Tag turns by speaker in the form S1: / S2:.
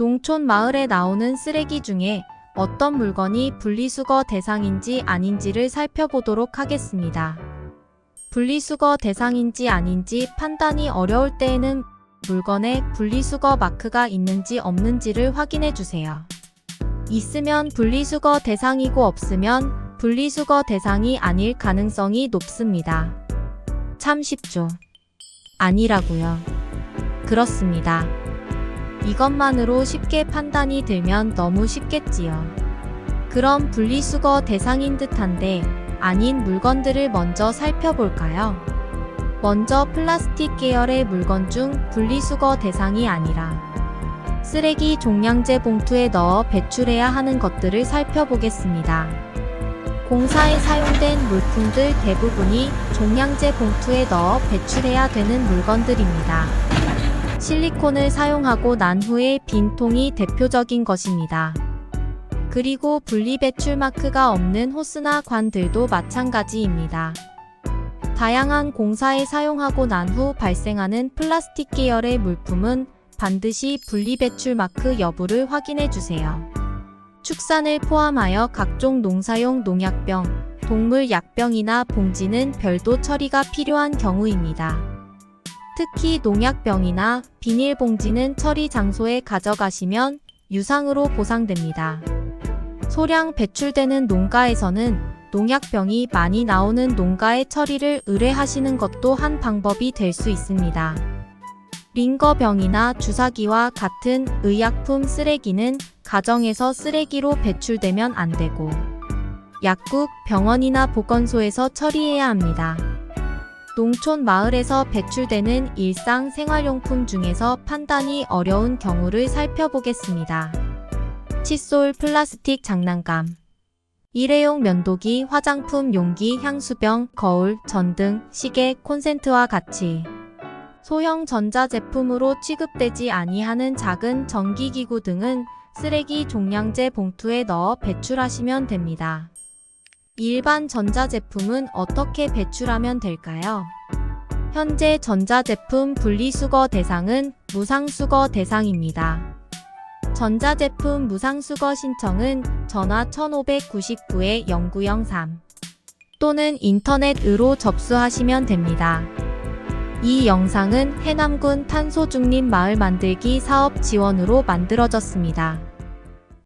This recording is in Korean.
S1: 농촌 마을에 나오는 쓰레기 중에 어떤 물건이 분리수거 대상인지 아닌지를 살펴보도록 하겠습니다. 분리수거 대상인지 아닌지 판단이 어려울 때에는 물건에 분리수거 마크가 있는지 없는지를 확인해 주세요. 있으면 분리수거 대상이고 없으면 분리수거 대상이 아닐 가능성이 높습니다. 참 쉽죠. 아니라고요. 그렇습니다. 이것만으로 쉽게 판단이 들면 너무 쉽겠지요. 그럼 분리수거 대상인 듯한데 아닌 물건들을 먼저 살펴볼까요? 먼저 플라스틱 계열의 물건 중 분리수거 대상이 아니라 쓰레기 종량제 봉투에 넣어 배출해야 하는 것들을 살펴보겠습니다. 공사에 사용된 물품들 대부분이 종량제 봉투에 넣어 배출해야 되는 물건들입니다. 실리콘을 사용하고 난 후에 빈 통이 대표적인 것입니다. 그리고 분리배출 마크가 없는 호스나 관들도 마찬가지입니다. 다양한 공사에 사용하고 난 후 발생하는 플라스틱 계열의 물품은 반드시 분리배출 마크 여부를 확인해 주세요. 축산을 포함하여 각종 농사용 농약병, 동물 약병이나 봉지는 별도 처리가 필요한 경우입니다. 특히 농약병이나 비닐봉지는 처리 장소에 가져가시면 유상으로 보상됩니다. 소량 배출되는 농가에서는 농약병이 많이 나오는 농가의 처리를 의뢰하시는 것도 한 방법이 될 수 있습니다. 링거병이나 주사기와 같은 의약품 쓰레기는 가정에서 쓰레기로 배출되면 안 되고 약국, 병원이나 보건소에서 처리해야 합니다. 농촌 마을에서 배출되는 일상 생활용품 중에서 판단이 어려운 경우를 살펴보겠습니다. 칫솔, 플라스틱 장난감, 일회용 면도기, 화장품 용기, 향수병, 거울, 전등, 시계, 콘센트와 같이 소형 전자제품으로 취급되지 아니하는 작은 전기기구 등은 쓰레기 종량제 봉투에 넣어 배출하시면 됩니다. 일반 전자제품은 어떻게 배출하면 될까요? 현재 전자제품 분리수거 대상은 무상수거 대상입니다. 전자제품 무상수거 신청은 전화 1599-0903 또는 인터넷으로 접수하시면 됩니다. 이 영상은 해남군 탄소중립 마을 만들기 사업 지원으로 만들어졌습니다.